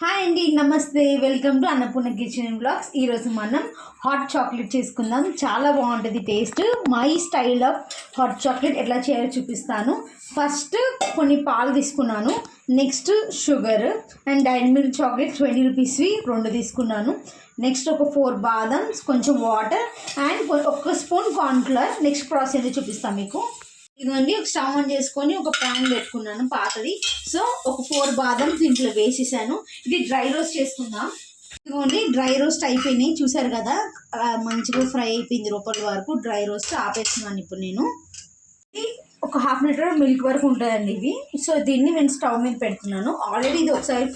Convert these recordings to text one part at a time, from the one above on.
Hi అండి నమస్తే. Welcome to Annapurna kitchen blogs. ఈరోజు మనం హాట్ చాక్లెట్ చేసుకుందాం. చాలా బాగుంటుంది taste my style of hot chocolate ఎట్లా చేయాలో చూపిస్తాను. ఫస్ట్ కొన్ని పాలు తీసుకున్నాను. Next sugar and dine milk chocolate twenty రూపీస్వి రెండు తీసుకున్నాను. నెక్స్ట్ ఒక ఫోర్ బాదమ్స్ కొంచెం వాటర్ అండ్ ఒక స్పూన్ కార్న్ఫ్లవర్ నెక్స్ట్ ప్రాసెస్ చూపిస్తాను మీకు. ఇదిగోండి ఒక స్టవ్ ఆన్ చేసుకొని ఒక ప్యాన్ పెట్టుకున్నాను పాతది. సో ఒక ఫోర్ బాదం దీంట్లో వేసేసాను. ఇది డ్రై రోస్ట్ చేసుకుందాం. ఇదిగోండి డ్రై రోస్ట్ అయిపోయినాయి. చూసారు కదా మంచిగా ఫ్రై అయిపోయింది రూపాయల వరకు. డ్రై రోస్ట్ ఆపేస్తున్నాను ఇప్పుడు నేను. ఒక హాఫ్ లీటర్ మిల్క్ వరకు ఉంటుందండి ఇవి. సో దీన్ని నేను స్టవ్ మీద పెడుతున్నాను. ఆల్రెడీ ఇది ఒకసారి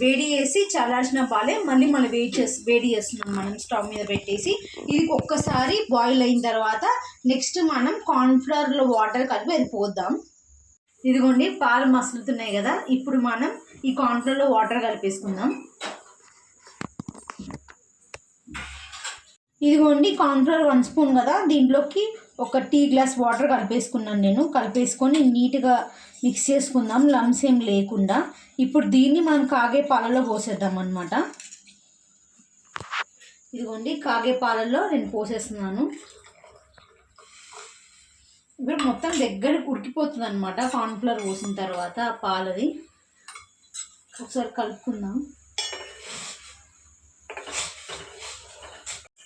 వేడి చేసి చల్లార్చిన పాలే మళ్ళీ మళ్ళీ వేడి చేసి వేడి చేస్తున్నాం మనం స్టవ్ మీద పెట్టేసి. ఇది ఒక్కసారి బాయిల్ అయిన తర్వాత నెక్స్ట్ మనం కార్న్ఫ్లవర్లో వాటర్ కలిపి అది పోద్దాం. ఇదిగోండి పాలు మసులుతున్నాయి కదా ఇప్పుడు మనం ఈ కార్న్ఫ్లవర్లో వాటర్ కలిపేసుకుందాం. ఇదిగోండి కార్న్ఫ్లవర్ వన్ స్పూన్ కదా దీంట్లోకి ఒక టీ గ్లాస్ వాటర్ కలిపేసుకున్నాను నేను. కలిపేసుకొని నీట్గా మిక్స్ చేసుకుందాం. లమ్స్ ఏం లేకుండా. ఇప్పుడు దీన్ని మనం కాగే పాలలో పోసేద్దాం అనమాట ఇదిగోండి కాగే పాలలో నేను పోసేస్తున్నాను. ఇప్పుడు మొత్తం దగ్గర ఉడికిపోతుంది అనమాట కార్న్ఫ్లవర్ పోసిన తర్వాత ఆ పాలది. ఒకసారి కలుపుకుందాం.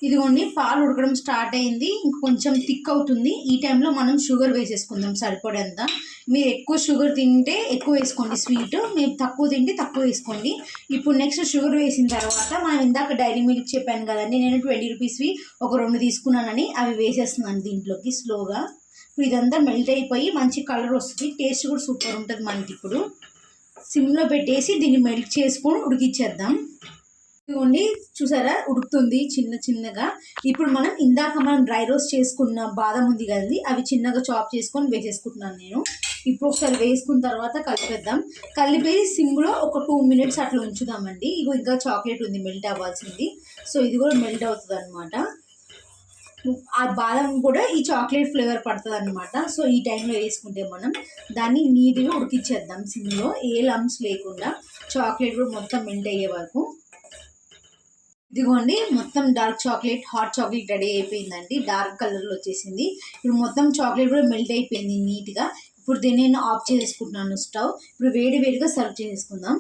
ఇదిగోండి పాలు ఉడకడం స్టార్ట్ అయింది. ఇంక కొంచెం థిక్ అవుతుంది. ఈ టైంలో మనం షుగర్ వేసేసుకుందాం సరిపడేంత. మీరు ఎక్కువ షుగర్ తింటే ఎక్కువ వేసుకోండి స్వీట్. మీరు తక్కువ తింటే తక్కువ వేసుకోండి. ఇప్పుడు నెక్స్ట్ షుగర్ వేసిన తర్వాత మనం ఇందాక డైరీ మిల్క్ చెప్పాను కదండి నేను ట్వంటీ రూపీస్వి ఒక రెండు తీసుకున్నానని అవి వేసేస్తున్నాను దీంట్లోకి స్లోగా. ఇప్పుడు ఇదంతా మెల్ట్ అయిపోయి మంచి కలర్ వస్తుంది. టేస్ట్ కూడా సూపర్ ఉంటుంది మనకి ఇప్పుడు సిమ్లో పెట్టేసి దీన్ని మెల్ట్ చేసుకొని ఉడికిచ్చేద్దాం. ఉండి చూసారా? ఉడుకుతుంది చిన్న చిన్నగా. ఇప్పుడు మనం ఇందాక మనం డ్రై రోస్ట్ చేసుకున్న బాదం ఉంది కదండి అవి చిన్నగా చాప్ చేసుకొని వేసేసుకుంటున్నాను నేను. ఇప్పుడు ఒకసారి వేసుకున్న తర్వాత కలిపేద్దాం. కలిపి సిమ్లో ఒక టూ మినిట్స్ అట్లా ఉంచుదామండి. ఇగో ఇంకా చాక్లెట్ ఉంది మెల్ట్ అవ్వాల్సింది. సో ఇది కూడా మెల్ట్ అవుతుంది అనమాట ఆ బాదం కూడా ఈ చాక్లెట్ ఫ్లేవర్ పడుతుంది అనమాట సో ఈ టైంలో వేసుకుంటే మనం దాన్ని నీట్గా ఉడికిచ్చేద్దాం సిమ్లో. ఏ లమ్స్ లేకుండా చాక్లెట్ కూడా మొత్తం మెల్ట్ అయ్యే వరకు. ఇదిగోండి మొత్తం dark chocolate hot chocolate ready అయిపోయిందండి. డార్క్ కలర్లో వచ్చేసింది. ఇప్పుడు మొత్తం చాక్లెట్ కూడా మెల్ట్ అయిపోయింది నీట్గా ఇప్పుడు దీన్ని నేను ఆఫ్ చేసుకుంటున్నాను స్టవ్. ఇప్పుడు వేడి వేడిగా సర్వ్ చేసుకుందాం.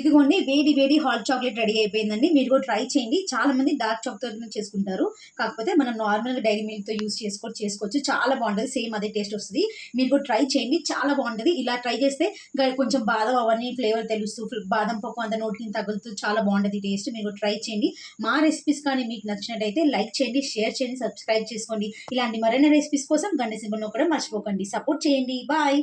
ఇదిగోండి వేడి వేడి హాట్ చాక్లెట్ రెడీ అయిపోయిందండి. మీరు కూడా ట్రై చేయండి. చాలా మంది డార్క్ చాక్లెట్ చేసుకుంటారు. కాకపోతే మనం నార్మల్గా డైరీ మిల్క్తో యూస్ చేసుకోవచ్చు చేసుకోవచ్చు. చాలా బాగుంటుంది. సేమ్ అదే టేస్ట్ వస్తుంది. మీరు కూడా ట్రై చేయండి. చాలా బాగుంటుంది. ఇలా ట్రై చేస్తే కొంచెం బాదం అవన్నీ ఫ్లేవర్ తెలుస్తూ బాదం పప్పు అంత నోటికి తగులుతూ చాలా బాగుంటుంది టేస్ట్ మీరు కూడా ట్రై చేయండి. మా రెసిపీస్ కానీ మీకు నచ్చినట్టయితే లైక్ చేయండి షేర్ చేయండి సబ్స్క్రైబ్ చేసుకోండి. ఇలాంటి మరైన రెసిపీస్ కోసం గంట సింబల్ కూడా మర్చిపోకండి. సపోర్ట్ చేయండి. బాయ్